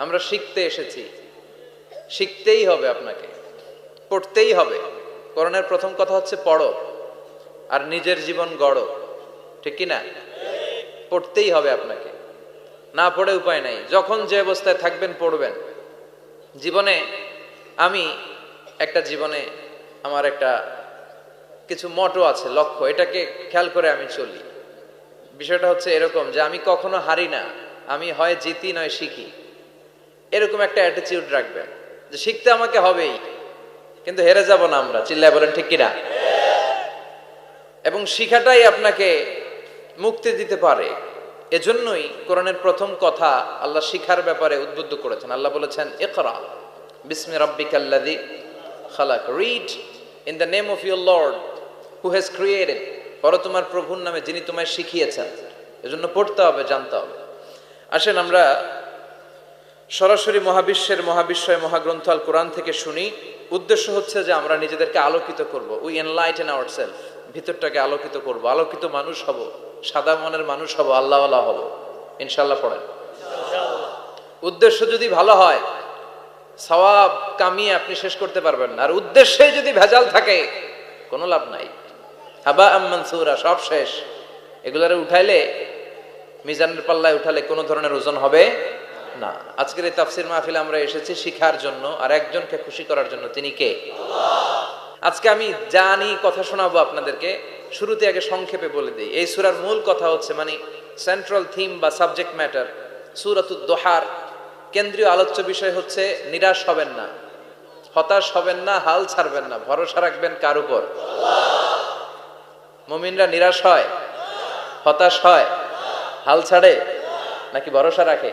আমরা শিখতে এসেছি। শিখতেই হবে আপনাকে। পড়তেই হবে। করণের প্রথম কথা হচ্ছে পড়ো। আর নিজের জীবন গড়ো। ঠিক কি না? পড়তেই হবে আপনাকে। না পড়ে উপায় নাই। যখন যে অবস্থায় থাকবেন পড়বেন। জীবনে আমি একটা জীবনে আমার একটা কিছু মটো আছে, লক্ষ্য। এটাকে খেয়াল করে আমি চলি। বিষয়টা হচ্ছে এরকম যে আমি কখনো হারি না। আমি হয় জিতি নয় শিখি। এরকম একটা অ্যাটিচিউড রাখবেন যে শিখতে আমাকে হবেই, কিন্তু হেরে যাব না আমরা। চিল্লায় বলেন, ঠিক কিনা? এবং শিখাটাই আপনাকে মুক্তি দিতে পারে। এজন্যই কোরআনের প্রথম কথা আল্লাহ শিখার ব্যাপারে উদ্বুদ্ধ করেছেন। আল্লাহ বলেছেন, ইকরা বিসমি রাব্বিকাল্লাযী খালাক। Read in the name of your Lord who has created পর তোমার প্রভুর নামে যিনি তোমায় শিখিয়েছেন। এজন্য পড়তে হবে, জানতে হবে। আসেন, আমরা সরাসরি মহাবিশ্বের মহাবিশ্বয় মহাগ্রন্থ আল কোরআন থেকে শুনি। উদ্দেশ্য হচ্ছে যে আমরা নিজেদেরকে আলোকিত করব। উই এনলাইটেন আওয়ার সেলফ ভিতরটাকে আলোকিত করব। আলোকিত মানুষ হব। সাদা মনের মানুষ হব। আল্লাহওয়ালা হব। ইনশাল্লাহ পড়েন। উদ্দেশ্য যদি ভালো হয়, সওয়াব, কামিয়ে আপনি শেষ করতে পারবেন না। আর উদ্দেশ্যে যদি ভেজাল থাকে, কোনো লাভ নাই। হাবা আম্মান সৌরা সব শেষ। এগুলারে উঠাইলে, মিজানের পাল্লায় উঠালে কোনো ধরনের ওজন হবে? না। আজকের এই তাফসির মাহফিলে আমরা এসেছি শিখার জন্য আর একজনকে খুশি করার জন্য। তিনি কে? আজকে আমি জানি কথা শোনাবো আপনাদেরকে, শুরুতে আগে সংক্ষেপে বলে দিই। এই সুরার মূল কথা হচ্ছে মানে সেন্ট্রাল থিম বা সাবজেক্ট ম্যাটার সুরাতুদ দোহার। কেন্দ্রীয় আলোচ্য বিষয় হচ্ছে নিরাশ হবেন না, হতাশ হবেন না, হাল ছাড়বেন না, ভরসা রাখবেন কার উপর? মুমিনরা নিরাশ হয়, হতাশ হয়, হাল ছাড়ে নাকি ভরসা রাখে?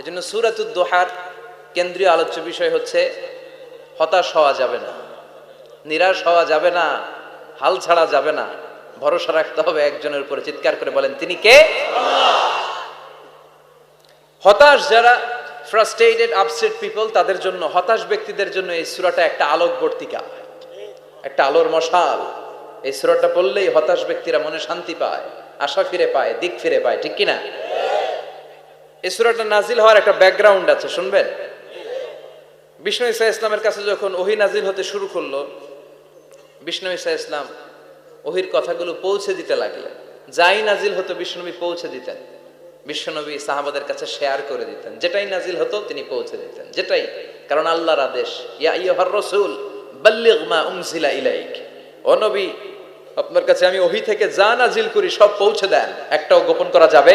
এজন্য সুরাতুদ দোহার কেন্দ্রীয় আলোচ্য বিষয় হচ্ছে, হতাশ হওয়া যাবে না, নিরাশ হওয়া যাবে না, হাল ছাড়া যাবে না, ভরসা রাখতে হবে একজনের উপরে, চিৎকার করে বলেন, তিনি কে? হতাশ যারা ফ্রাস্ট্রেটেড আপসেট পিপল তাদের জন্য, হতাশ ব্যক্তিদের জন্য এই সুরাটা একটা আলোকবর্তিকা একটা আলোর মশাল। এই সুরাটা পড়লেই হতাশ ব্যক্তিরা মনে শান্তি পায়, আশা ফিরে পায়, দিক ফিরে পায়, ঠিক কিনা? এই সুরাটা নাজিল হওয়ার একটা ব্যাকগ্রাউন্ড আছে, শুনবেন? বিষ্ণু ইসা ইসলামের কাছে যখন ওহি নাজিল হতে শুরু করল, বিষ্ণু ইসা ইসলাম ওহির কথাগুলো পৌঁছে দিতে লাগলেন। যাই নাজিল হতো, বিষ্ণুনবী পৌঁছে দিতেন। বিশ্বনবী সাহাবাদের কাছে শেয়ার করে দিতেন। যেটাই নাজিল হতো, তিনি পৌঁছে দিতেন। যেটাই, কারণ আল্লাহর আদেশ রাসূল ইলাইক। ও নবী, আপনার কাছে আমি ওহি থেকে যা নাজিল করি, সব পৌঁছে দেন। একটাও গোপন করা যাবে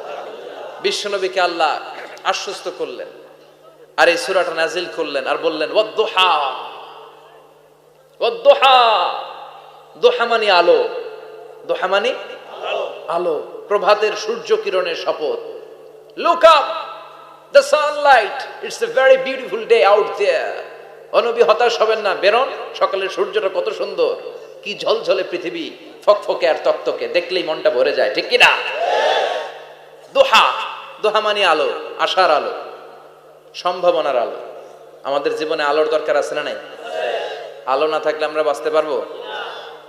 বিশ্বনবীকে আল্লাহ আশ্বস্ত করলেন। আর এই সুরাটা নাজিল করলেন আর বললেন, ওয়াদ্দোহা। ওয়াদ্দোহা। দোহা মানে আলো। দোহা মানে আলো। প্রভাতের সূর্য কিরণের শপথ। Look up the sunlight it's a very beautiful day out there অনবী হতাশ হবেন না, বেরোন। সকালের সূর্যটা কত সুন্দর। কি ঝলঝলে পৃথিবী। ফকফকে আর তক্তকে। দেখলেই মনটা ভরে যায়। ঠিক কিনা? দোহা। দোহা মানে আলো আশার আলো সম্ভাবনার আলো আমাদের জীবনে আলোর দরকার আছে না নাই আলো না থাকলে আমরা বাঁচতে পারবো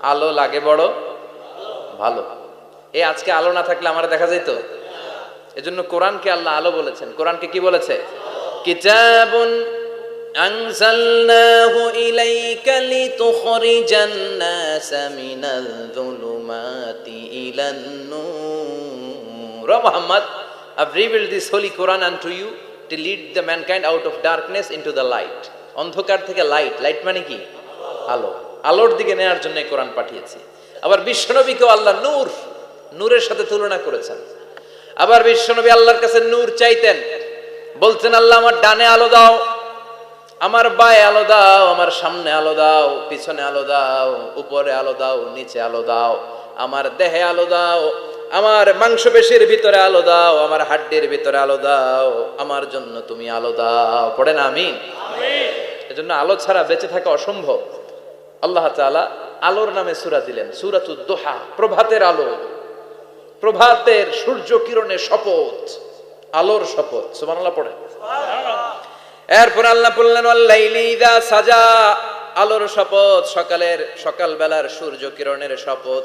আলো লাগে বড় ভালো এই আজকে আলো না থাকলে আমার দেখা যেত এজন্য কোরআনকে আল্লাহ আলো বলেছেন কোরআনকে কি বলেছে কিতাবুন أنزلناه إليك لتخرج الناس من الظلمات إلى النور Oh Muhammad, I've revealed this holy Quran unto you to lead the mankind out of darkness into the light. অন্ধকার থেকে লাইট লাইট মানে কি আলো আলোর দিকে নেয়ার জন্য কোরআন পাঠিয়েছি আবার বিশ্বনবীকেও আল্লাহ নূর, নূরের সাথে তুলনা করেছেন। আবার বিশ্বনবী আল্লাহর কাছে নূর চাইতেন। বলছেন আল্লাহ, আমার ডানে আলো দাও, আমার বায়ে আলো দাও, আমার সামনে আলো দাও, পিছনে আলো দাও, উপরে আলো দাও, নিচে আলো দাও, আমার দেহে আলো দাও আমার মাংসপেশির ভিতরে আলো দাও আমার হাড্ডির ভিতরে আলো দাও আমার জন্য তুমি আলো দাও। পড়ে না আমি এজন্য আলো ছাড়া বেঁচে থাকা অসম্ভব। আল্লাহ তাআলা আলোর নামে সুরা দিলেন সূরাতুদ দোহা প্রভাতের আলো। প্রভাতের সূর্য কিরণের শপথ আলোর শপথ। সুবহানাল্লাহ পড়ে। এরপর আল্লাহ বললেন ইদা সাজা। আলোর শপথ সকালের সকালবেলার সূর্য কিরণের শপথ।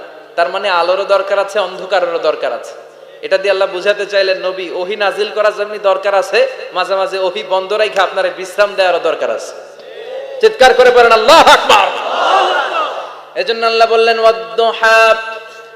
তার মানে আলোরও দরকার আছে অন্ধকারেরও দরকার আছে। এটা দিয়ে আল্লাহ বুঝাতে চাইলেন নবী ওহি নাজিল করার জন্য দরকার আছে মাঝে মাঝে ওহি বন্ধ রাখে আপনার বিশ্রাম দেওয়ারও দরকার আছে। চিৎকার করে পারেন আল্লাহ আকবার। এজন্য আল্লাহ বললেন ওয়াদ্দুহা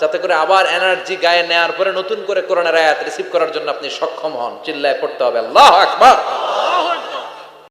যাতে করে আবার এনার্জি গায়ে নেওয়ার পরে নতুন করে কোরআনের আয়াত রিসিভ করার জন্য আপনি সক্ষম হন। চিল্লায় পড়তে হবে। আল্লাহ আকবার।